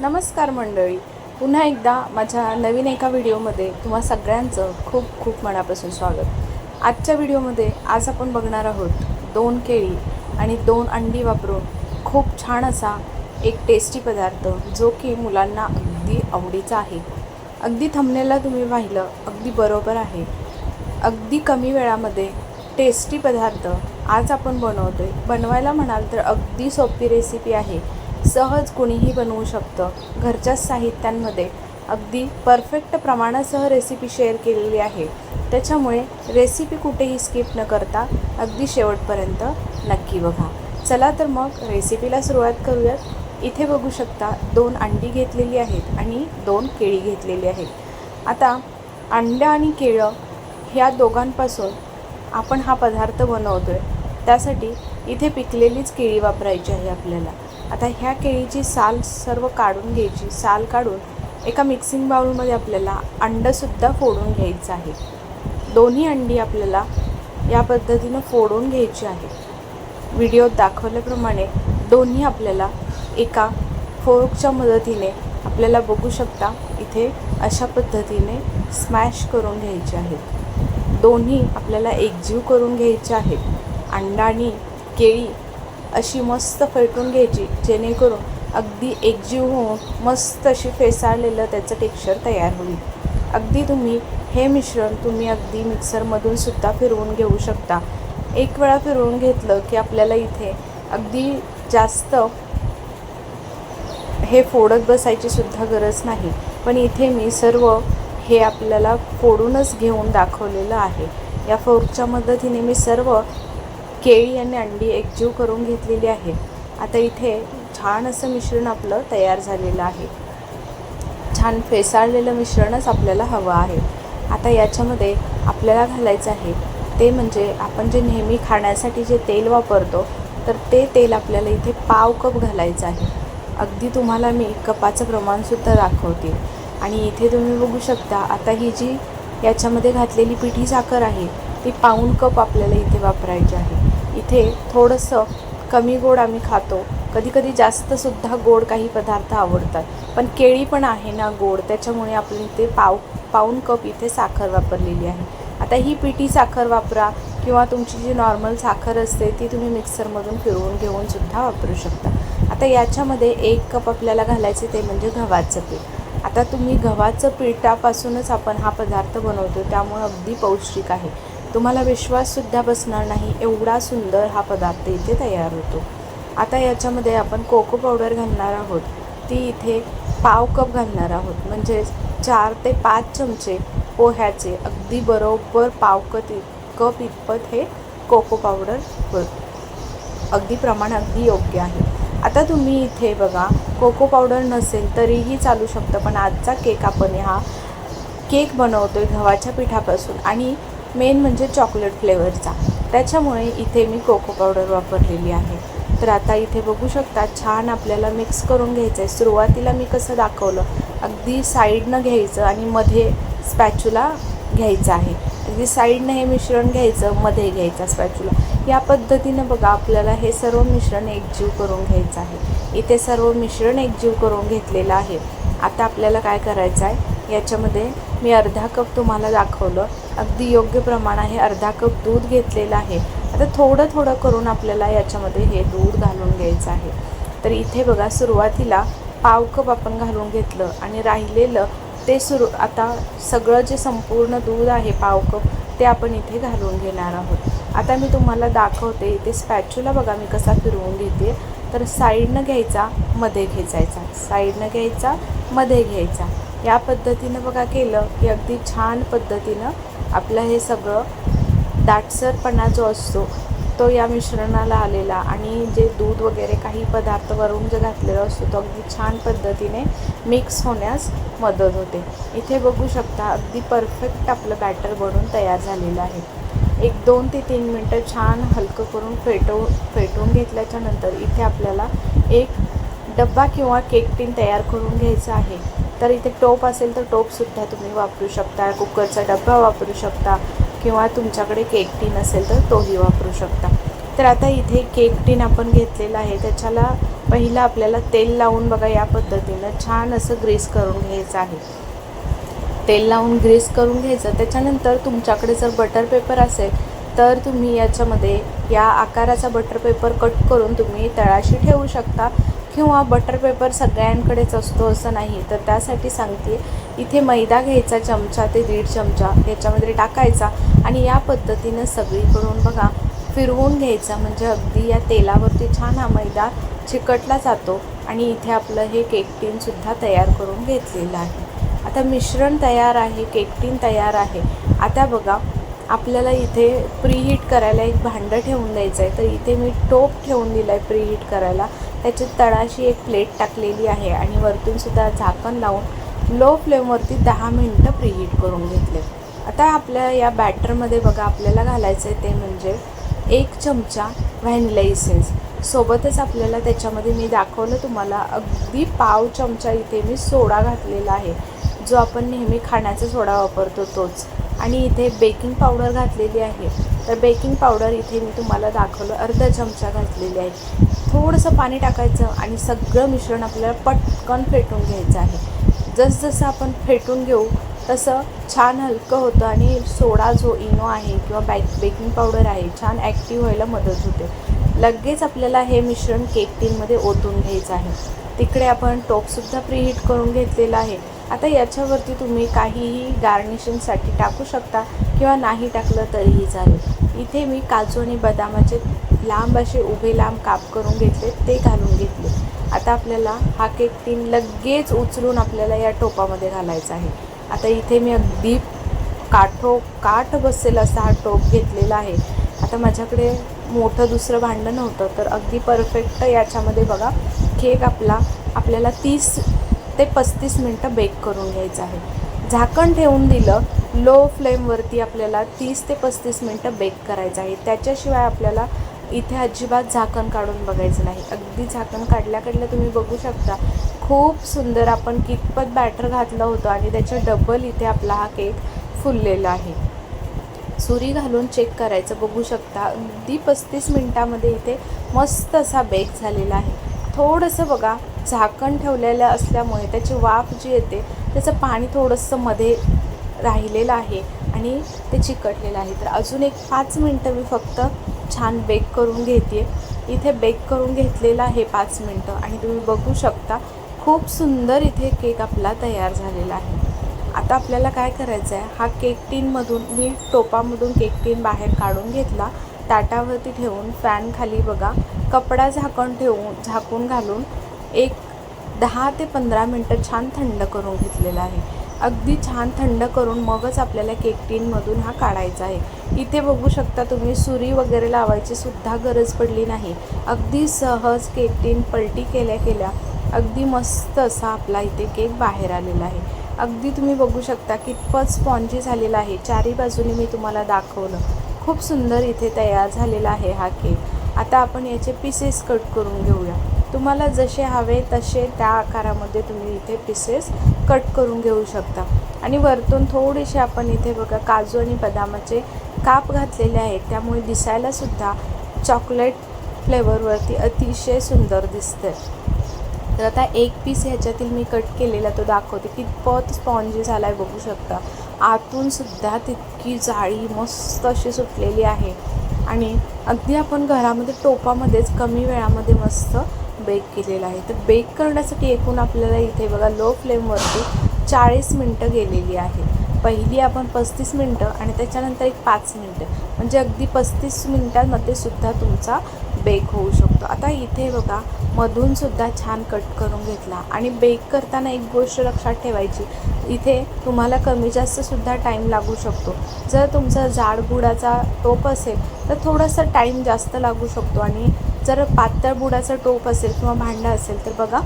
नमस्कार मंडळी. पुन्हा एकदा माझ्या नवीन एका व्हिडिओमध्ये तुम्हा सगळ्यांचं खूप खूप मनापासून स्वागत. आजच्या व्हिडिओमध्ये आज आपण बघणार आहोत दोन केळी आणि दोन अंडी वापरून खूप छान असा एक टेस्टी पदार्थ जो की मुलांना अगदी आवडीचा आहे. अगदी थंबनेलला तुम्ही पाहिलं अगदी बरोबर आहे. अगदी कमी वेळामध्ये टेस्टी पदार्थ आज आपण बनवतो आहे बनवायला म्हणाल तर अगदी सोपी रेसिपी आहे. सहज कुणीही बनवू शकतं. घरच्याच साहित्यांमध्ये अगदी परफेक्ट प्रमाणासह रेसिपी शेअर केलेली आहे. त्याच्यामुळे रेसिपी कुठेही स्किप न करता अगदी शेवटपर्यंत नक्की बघा. चला तर मग रेसिपीला सुरुवात करूयात. इथे बघू शकता दोन अंडी घेतलेली आहेत आणि दोन केळी घेतलेली आहेत. आता अंड्या आणि केळं ह्या दोघांपासून आपण हा पदार्थ बनवतो आहे त्यासाठी इथे पिकलेलीच केळी वापरायची आहे आपल्याला. आता ह्या केळीची साल सर्व काढून घ्यायची. साल काढून एका मिक्सिंग बाउलमध्ये आपल्याला अंडंसुद्धा फोडून घ्यायचं आहे. दोन्ही अंडी आपल्याला या पद्धतीनं फोडून घ्यायची आहे. व्हिडिओत दाखवल्याप्रमाणे दोन्ही आपल्याला एका फोर्कच्या मदतीने आपल्याला बघू शकता इथे अशा पद्धतीने स्मॅश करून घ्यायचे आहेत दोन्ही आपल्याला एकजीव करून घ्यायचे आहेत अंडा आणि केळी अशी मस्त फेटून घ्यायची जेणेकरून अगदी एकजीव होऊन मस्त अशी फेसाळलेलं त्याचं टेक्स्चर तयार होईल. अगदी तुम्ही हे मिश्रण तुम्ही अगदी मिक्सरमधून सुद्धा फिरवून घेऊ शकता. एक वेळा फिरवून घेतलं की आपल्याला इथे अगदी जास्त हे फोडत बसायची सुद्धा गरज नाही. पण इथे मी सर्व हे आपल्याला फोडूनच घेऊन दाखवलेलं आहे. या फोर्कच्या मदतीने मी सर्व केळी आणि अंडी एकजीव करून घेतलेली आहे. आता इथे छान असं मिश्रण आपलं तयार झालेलं आहे. छान फेसाळलेलं मिश्रणच आपल्याला हवं आहे. आता याच्यामध्ये आपल्याला घालायचं आहे ते म्हणजे आपण जे नेहमी खाण्यासाठी जे तेल वापरतो तर ते तेल आपल्याला इथे पाव कप घालायचं आहे. अगदी तुम्हाला मी कपाचं प्रमाणसुद्धा दाखवते. आणि इथे तुम्ही बघू शकता आता ही जी याच्यामध्ये घातलेली पिठी साखर आहे ती पाऊण कप आपल्याला इथे वापरायची आहे. इथे थोडंसं कमी गोड आम्ही खातो. कधीकधी जास्तसुद्धा गोड काही पदार्थ आवडतात. पण केळी पण आहे ना गोड त्याच्यामुळे आपण इथे पाव पाऊन कप इथे साखर वापरलेली आहे. आता ही पिठी साखर वापरा किंवा तुमची जी नॉर्मल साखर असते ती तुम्ही मिक्सरमधून फिरवून घेऊन सुद्धा वापरू शकता. आता याच्यामध्ये एक कप आपल्याला घालायचे ते म्हणजे गव्हाचं पीठ. आता तुम्ही गव्हाचं पिठापासूनच आपण हा पदार्थ बनवतो त्यामुळे अगदी पौष्टिक आहे. तुम्हाला विश्वाससुद्धा बसणार नाही एवढा सुंदर हा पदार्थ इथे तयार होतो. आता याच्यामध्ये आपण कोको पावडर घालणार आहोत. ती इथे पाव कप घालणार आहोत. म्हणजेच चार ते पाच चमचे पोह्याचे अगदी बरोबर पाव कप कप इतपत हे कोको पावडर होत अगदी प्रमाण अगदी योग्य आहे. आता तुम्ही इथे बघा कोको पावडर नसेल तरीही चालू शकतं पण आजचा केक आपण हा केक बनवतो आहे गव्हाच्या पिठापासून. आणि मेन म्हणजे चॉकलेट फ्लेवरचा. त्याच्यामुळे इथे मी कोको पावडर वापरलेली आहे. तर आता इथे बघू शकता छान आपल्याला मिक्स करून घ्यायचं आहे सुरुवातीला मी कसं दाखवलं अगदी साईडनं घ्यायचं आणि मध्ये स्पॅच्युला घ्यायचं आहे. अगदी साईडनं हे मिश्रण घ्यायचं मध्ये घ्यायचं स्पॅच्युला या पद्धतीनं बघा आपल्याला हे सर्व मिश्रण एकजीव करून घ्यायचं आहे. इथे सर्व मिश्रण एकजीव करून घेतलेलं आहे. आता आपल्याला काय करायचं आहे याच्यामध्ये मी अर्धा कप तुम्हाला दाखवलं. अगदी योग्य प्रमाण आहे अर्धा कप दूध घेतलेलं आहे. आता थोडं थोडं करून आपल्याला याच्यामध्ये हे दूध घालून घ्यायचं आहे. तर इथे बघा सुरुवातीला पाव कप आपण घालून घेतलं आणि राहिलेलं ते सुरू आता सगळं जे संपूर्ण दूध आहे पाव कप ते आपण इथे घालून घेणार आहोत. आता मी तुम्हाला दाखवते इथे स्पॅच्युला बघा मी कसा फिरवून घेते. तर साईडनं घ्यायचा मध्ये खेचायचा साईडनं घ्यायचा मध्ये घ्यायचा. या पद्धतीनं बघा केलं की अगदी छान पद्धतीनं आपलं हे सगळं दाटसरपणा जो असतो तो या मिश्रणाला आलेला आणि जे दूध वगैरे काही पदार्थ वरून जे घातलेला असतो तो अगदी छान पद्धतीने मिक्स होण्यास मदत होते. इथे बघू शकता अगदी परफेक्ट आपलं बॅटर बनून तयार झालेलं आहे. एक दोन ते तीन मिनटं छान हलकं करून फेटवून फेटून घेतल्याच्या नंतर इथे आपल्याला एक डब्बा किंवा केक टीन तयार करून घ्यायचा आहे. तर इथे टोप असेल तर टोपसुद्धा तुम्ही वापरू शकता. कुकरचा डब्बा वापरू शकता किंवा तुमच्याकडे केक टीन असेल तर तोही वापरू शकता. तर आता इथे केक टीन आपण घेतलेला आहे. त्याच्याला पहिलं आपल्याला तेल लावून बघा या पद्धतीनं छान असं ग्रीस करून घ्यायचं आहे. तेल लावून ग्रीस करून घ्यायचं. त्याच्यानंतर तुमच्याकडे जर बटर पेपर असेल तर तुम्ही याच्यामध्ये या आकाराचा बटर पेपर कट करून तुम्ही तळाशी ठेवू शकता. किंवा बटर पेपर सगळ्यांकडेच असतो असं नाही. तर त्यासाठी सांगते इथे मैदा घ्यायचा चमचा ते दीड चमचा याच्यामध्ये टाकायचा आणि या पद्धतीनं सगळीकडून बघा फिरवून घ्यायचा. म्हणजे अगदी या तेलावरती छान हा मैदा चिकटला जातो आणि इथे आपलं हे केक टीनसुद्धा तयार करून घेतलेलं आहे. आता मिश्रण तयार आहे केक टीन तयार आहे. आता बघा आपल्याला इथे प्रीहीट करायला एक भांडं ठेवून द्यायचं आहे तर इथे मी टोप ठेवून दिलं आहे प्रीहीट करायला. त्याची तळाशी एक प्लेट टाकलेली आहे आणि वरतूनसुद्धा झाकण लावून लो फ्लेमवरती दहा मिनटं प्रीहीट करून घेतले. आता आपल्या या बॅटरमध्ये बघा आपल्याला घालायचं आहे ते म्हणजे एक चमचा व्हॅनिला इसेन्स सोबतच आपल्याला त्याच्यामध्ये मी दाखवलं तुम्हाला अगदी पाव चमचा इथे मी सोडा घातलेला आहे. जो आपण नेहमी खाण्याचा सोडा वापरतो तोच. आणि इथे बेकिंग पावडर घातलेली आहे. तर बेकिंग पावडर इथे मी तुम्हाला दाखवलं अर्धा चमचा घातलेली आहे. थोडंसं पाणी टाकायचं आणि सगळं मिश्रण आपल्याला पटकन फेटून घ्यायचं आहे. जसजसं आपण फेटून घेऊ तसं छान हलकं होतं आणि सोडा जो इनो आहे किंवा बॅक बेकिंग पावडर आहे छान ॲक्टिव्ह व्हायला मदत होते. लगेच आपल्याला हे मिश्रण केक टीनमध्ये ओतून घ्यायचं आहे. तिकडे आपण टोपसुद्धा प्रीहीट करून घेतलेलं आहे. आता याच्यावरती तुम्ही काहीही गार्निशिंगसाठी टाकू शकता किंवा नाही टाकलं तरीही चालेल. इथे मी काजू आणि बदामाचे लांब असे उभे लांब काप करून घेतले ते घालून घेतले. आता आपल्याला हा केक टीन लगेच उचलून आपल्याला या टोपामध्ये घालायचा आहे. आता इथे मी अगदी काठो काठ बसेल असा हा टोप घेतलेला आहे. आता माझ्याकडे मोठं दुसरं भांडं नव्हतं तर अगदी परफेक्ट याच्यामध्ये बघा केक आपला आपल्याला तीस ते पस्तीस मिनटं बेक करून घ्यायचं आहे. झाकण ठेवून दिलं लो फ्लेमवरती आपल्याला तीस ते पस्तीस मिनटं बेक करायचं आहे. त्याच्याशिवाय आपल्याला इथे अजिबात झाकण काढून बघायचं नाही. अगदी झाकण काढल्या काढल्या तुम्ही बघू शकता. खूप सुंदर आपण कितपत बॅटर घातलं होतं आणि त्याच्या डबल इथे आपला हा केक फुललेला आहे. सुरी घालून चेक करायचं बघू शकता. अगदी पस्तीस मिनटामध्ये इथे मस्त असा बेक झालेला आहे. थोडंसं बघा झाकण ठेवलेलं असल्यामुळे त्याची वाफ जी येते त्याचं पाणी थोडंसं मध्ये राहिलेलं आहे आणि ते चिकटलेलं आहे. तर अजून एक पाच मिनटं मी फक्त छान बेक करून घेते इथे बेक करून घेतलेलं आहे पाच मिनटं आणि तुम्ही बघू शकता खूप सुंदर इथे केक आपला तयार झालेला आहे. आता आपल्याला काय करायचं आहे हा केक टीनमधून मी टोपामधून केक टीन बाहेर काढून घेतला. ताटावरती ठेवून फॅन खाली बघा. कपडा झाकण ठेवून झाकून घालून एक दहा ते पंधरा मिनटं छान थंड करून घेतलेला आहे. अगदी छान थंड करून मगच आपल्याला केक टीनमधून हा काढायचा आहे. इथे बघू शकता तुम्ही सुरी वगैरे लावायची सुद्धा गरज पडली नाही. अगदी सहज केक टीन पलटी केल्या केल्या अगदी मस्त असा आपला इथे केक बाहेर आलेला आहे. अगदी तुम्ही बघू शकता कितपत स्पॉन्जी झालेला आहे. चारी बाजूने मी तुम्हाला दाखवलं. खूप सुंदर इथे तयार झालेला आहे हा केक. आता आपण याचे पीसेस कट करून घेऊया. तुम्हाला जसे हवे तसे त्या आकारामध्ये तुम्ही इथे पीसेस कट करून घेऊ शकता. आणि वरतून थोडेसे आपण इथे बघा काजू आणि बदामाचे काप घातलेले आहेत. त्यामुळे दिसायलासुद्धा चॉकलेट फ्लेवरवरती अतिशय सुंदर दिसते तर आता एक पीस ह्याच्यातील मी कट केलेला तो दाखवते. कितपत स्पॉन्जी झाला आहे बघू शकता. आतूनसुद्धा तितकी जाळी मस्त अशी सुटलेली आहे. आणि अगदी आपण घरामध्ये टोपामध्येच कमी वेळामध्ये मस्त बेक केलेलं आहे. तर बेक करण्यासाठी एकूण आपल्याला इथे बघा लो फ्लेमवरती चाळीस मिनटं गेलेली आहे. पहिली आपण पस्तीस मिनटं आणि त्याच्यानंतर एक पाच मिनटं. म्हणजे अगदी पस्तीस मिनटांमध्ये सुद्धा तुमचा बेक होऊ शकतो. आता इथे बघा मधूनसुद्धा छान कट करून घेतला. आणि बेक करताना एक गोष्ट लक्षात ठेवायची इथे तुम्हाला कमी जास्तसुद्धा टाईम लागू शकतो. जर तुमचा जाड गुडाचा टोप असेल तर थोडासा टाईम जास्त लागू शकतो. आणि जर पातळ बुडाचं टोप असेल किंवा भांडं असेल तर बघा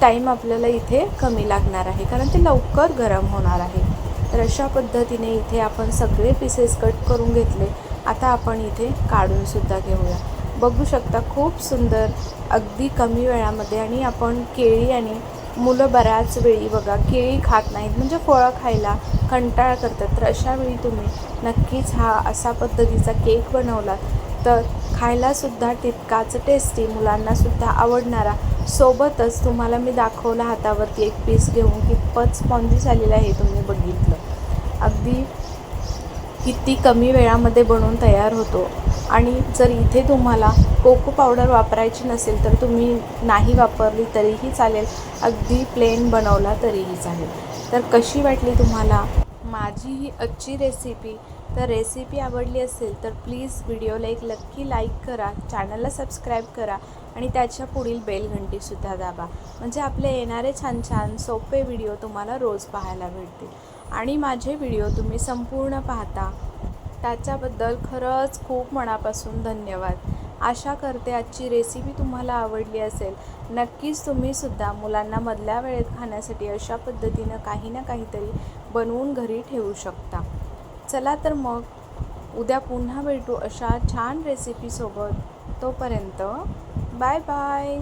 टाईम आपल्याला इथे कमी लागणार आहे. कारण ते लवकर गरम होणार आहे. तर अशा पद्धतीने इथे आपण सगळे पीसेस कट करून घेतले. आता आपण इथे काढूनसुद्धा घेऊया. बघू शकता खूप सुंदर अगदी कमी वेळामध्ये आणि आपण केळी आणि मुलं बऱ्याच वेळी बघा केळी खात नाहीत. म्हणजे फळं खायला कंटाळा करतात. तर अशा वेळी तुम्ही नक्कीच हा असा पद्धतीचा केक बनवला तर खायलासुद्धा तितकाच टेस्टी मुलांनासुद्धा आवडणारा. सोबतच तुम्हाला मी दाखवलं हातावरती एक पीस घेऊन कितपत स्पॉन्जी झालेलं आहे तुम्ही बघितलं. अगदी किती कमी वेळामध्ये बनवून तयार होतो. आणि जर इथे तुम्हाला कोको पावडर वापरायची नसेल तर तुम्ही नाही वापरली तरीही चालेल. अगदी प्लेन बनवला तरीही चालेल. तर कशी वाटली तुम्हाला? माझी ही आजची रेसिपी तर रेसिपी आवडली असेल तर प्लीज व्हिडिओला एक नक्की लाईक करा चॅनलला सबस्क्राईब करा आणि त्याच्या पुढील बेल घंटीसुद्धा दाबा. म्हणजे आपले येणारे छान छान सोपे व्हिडिओ तुम्हाला रोज पाहायला भेटतील. आणि माझे व्हिडिओ तुम्ही संपूर्ण पाहता. त्याच्याबद्दल खरंच खूप मनापासून धन्यवाद. आशा करते आजची रेसिपी तुम्हाला आवडली असेल. नक्कीच तुम्हीसुद्धा मुलांना मधल्या वेळेत खाण्यासाठी अशा पद्धतीनं काही ना काहीतरी बनवून घरी ठेवू शकता. चला तर मग उद्या पुन्हा भेटू अशा छान रेसिपीसोबत तोपर्यंत बाय बाय